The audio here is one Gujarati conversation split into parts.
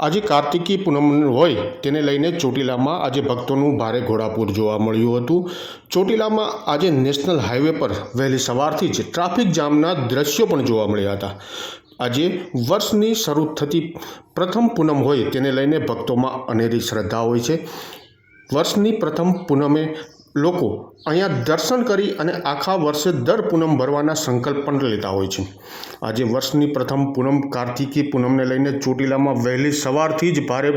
આજે કાર્તિકી પૂનમ હોય તેને લઈને ચોટીલામાં આજે ભક્તોનું ભારે ઘોડાપૂર જોવા મળ્યું હતું. ચોટીલામાં આજે નેશનલ હાઈવે પર વહેલી સવારથી જ ટ્રાફિક જામના દ્રશ્યો પણ જોવા મળ્યા હતા. આજે વર્ષની શરૂ થતી પ્રથમ પૂનમ હોય તેને લઈને ભક્તોમાં અનેરી શ્રદ્ધા હોય છે. વર્ષની પ્રથમ પૂનમે લોકો અહીંયા દર્શન કરી અને આખા વર્ષે દર પૂનમ ભરવાના સંકલ્પ પણ લેતા હોય છે. આજે વર્ષની પ્રથમ પૂનમ કાર્તિકી પૂનમને લઈને ચોટીલામાં વહેલી સવારથી જ ભારે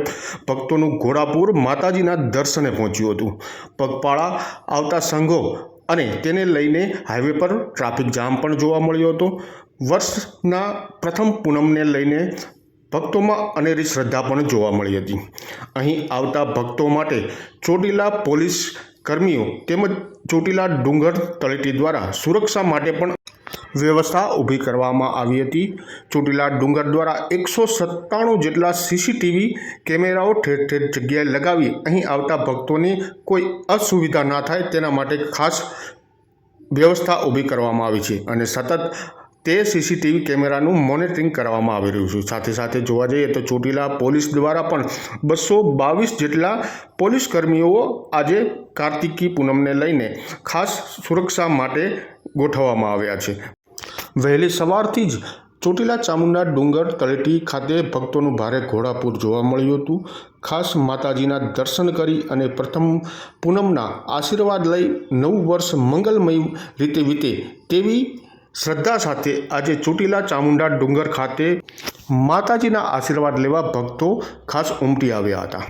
ભક્તોનું ઘોડાપુર માતાજીના દર્શને પહોંચ્યું હતું. પગપાળા આવતા સંઘો અને તેને લઈને હાઈવે પર ટ્રાફિક જામ પણ જોવા મળ્યો હતો. વર્ષના પ્રથમ પૂનમને લઈને ભક્તોમાં અનેરી શ્રદ્ધા પણ જોવા મળી હતી. અહીં આવતા ભક્તો માટે ચોટીલા પોલીસ કર્મીઓ તેમજ ચોટીલા ડુંગર તળેટી દ્વારા સુરક્ષા માટે પણ વ્યવસ્થા ઊભી કરવામાં આવી હતી. ચોટીલા ડુંગર દ્વારા એકસો સત્તાણું જેટલા સીસીટીવી કેમેરાઓ ઠેર ઠેર જગ્યાએ લગાવી અહીં આવતા ભક્તોની કોઈ અસુવિધા ના થાય તેના માટે ખાસ વ્યવસ્થા ઊભી કરવામાં આવી છે અને સતત તે સીસીટીવી કેમેરાનું મોનિટરિંગ કરવામાં આવી રહ્યું છે. સાથે સાથે જોવા જઈએ તો ચોટીલા પોલીસ દ્વારા પણ બસો બાવીસ જેટલા પોલીસ કર્મીઓ આજે કાર્તિકી પૂનમને લઈને ખાસ સુરક્ષા માટે ગોઠવવામાં આવ્યા છે. વહેલી સવારથી જ ચોટીલા ચામુંડા ડુંગર તળેટી ખાતે ભક્તોનું ભારે ઘોડાપૂર જોવા મળ્યું હતું. ખાસ માતાજીના દર્શન કરી અને પ્રથમ પૂનમના આશીર્વાદ લઈ નવું વર્ષ મંગલમય રીતે વીતે તેવી શ્રદ્ધા સાથે આજે ચોટીલા ચામુંડા ડુંગર ખાતે માતાજીના આશીર્વાદ લેવા ભક્તો ખાસ ઉમટી આવ્યા હતા.